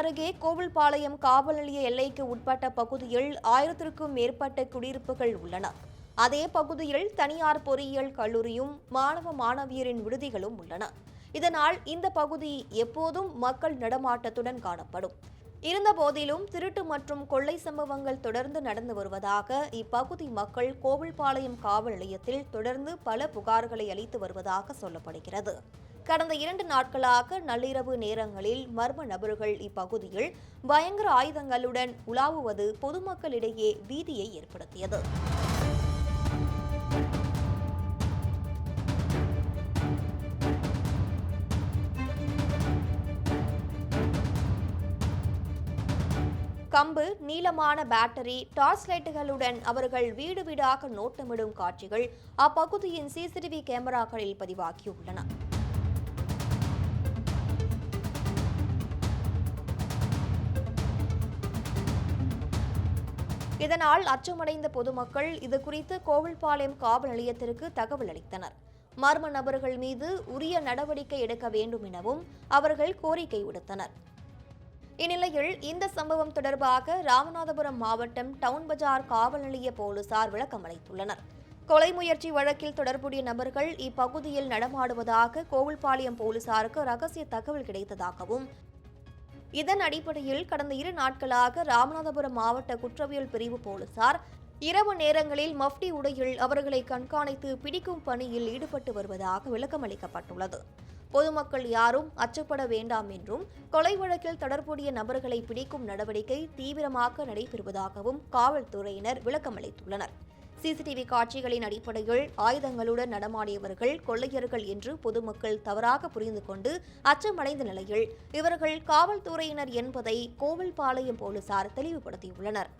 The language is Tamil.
அருகே கோவில்பாளையம் காவல் நிலைய எல்லைக்கு உட்பட்ட பகுதியில் ஆயிரத்திற்கும் மேற்பட்ட குடியிருப்புகள் உள்ளன. அதே பகுதியில் தனியார் பொறியியல் கல்லூரியும் மாணவ மாணவியரின் விடுதிகளும் உள்ளன. இதனால் இந்த பகுதி எப்போதும் மக்கள் நடமாட்டத்துடன் காணப்படும். இருந்தபோதிலும் திருட்டு மற்றும் கொள்ளை சம்பவங்கள் தொடர்ந்து நடந்து வருவதாக இப்பகுதி மக்கள் கோவில்பாளையம் காவல் நிலையத்தில் தொடர்ந்து பல புகார்களை அளித்து வருவதாக சொல்லப்படுகிறது. கடந்த இரண்டு நாட்களாக நள்ளிரவு நேரங்களில் மர்ம நபர்கள் இப்பகுதியில் பயங்கர ஆயுதங்களுடன் உலாவுவது பொதுமக்களிடையே பீதியை ஏற்படுத்தியது. கம்பு நீளமான பேட்டரி டார்ச் லைட்டுகளுடன் அவர்கள் வீடு வீடாக நோட்டமிடும் காட்சிகள் அப்பகுதியின் சிசிடிவி கேமராக்களில் பதிவாகியுள்ளன. இதனால் அச்சமடைந்த பொதுமக்கள் இது குறித்து கோவில்பாளையம் காவல் நிலையத்திற்கு தகவல் அளித்தனர். மர்ம நபர்கள் மீது உரிய நடவடிக்கை எடுக்க வேண்டும் எனவும் அவர்கள் கோரிக்கை விடுத்தனர். இந்நிலையில் இந்த சம்பவம் தொடர்பாக ராமநாதபுரம் மாவட்டம் டவுன் பஜார் காவல் நிலைய போலீசார் விளக்கம் அளித்துள்ளனர். கொலை முயற்சி வழக்கில் தொடர்புடைய நபர்கள் இப்பகுதியில் நடமாடுவதாக கோவில்பாளையம் போலீசாருக்கு ரகசிய தகவல் கிடைத்ததாகவும் இதன் அடிப்படையில் கடந்த இரு நாட்களாக ராமநாதபுரம் மாவட்ட குற்றவியல் பிரிவு போலீசார் இரவு நேரங்களில் மஃப்டி உடையில் அவர்களை கண்காணித்து பிடிக்கும் பணியில் ஈடுபட்டு வருவதாக விளக்கமளிக்கப்பட்டுள்ளது பொதுமக்கள் யாரும் அச்சப்பட வேண்டாம் என்றும் கொலை வழக்கில் தொடர்புடைய நபர்களை பிடிக்கும் நடவடிக்கை தீவிரமாக நடைபெறுவதாகவும் காவல்துறையினர் விளக்கமளித்துள்ளனர். சிசிடிவி காட்சிகளின் அடிப்படையில் ஆயுதங்களுடன் நடமாடியவர்கள் கொள்ளையர்கள் என்று பொதுமக்கள் தவறாக புரிந்து கொண்டு அச்சமடைந்த நிலையில் இவர்கள் காவல்துறையினர் என்பதை கோவில்பாளையம் போலீசார் தெளிவுபடுத்தியுள்ளனர்.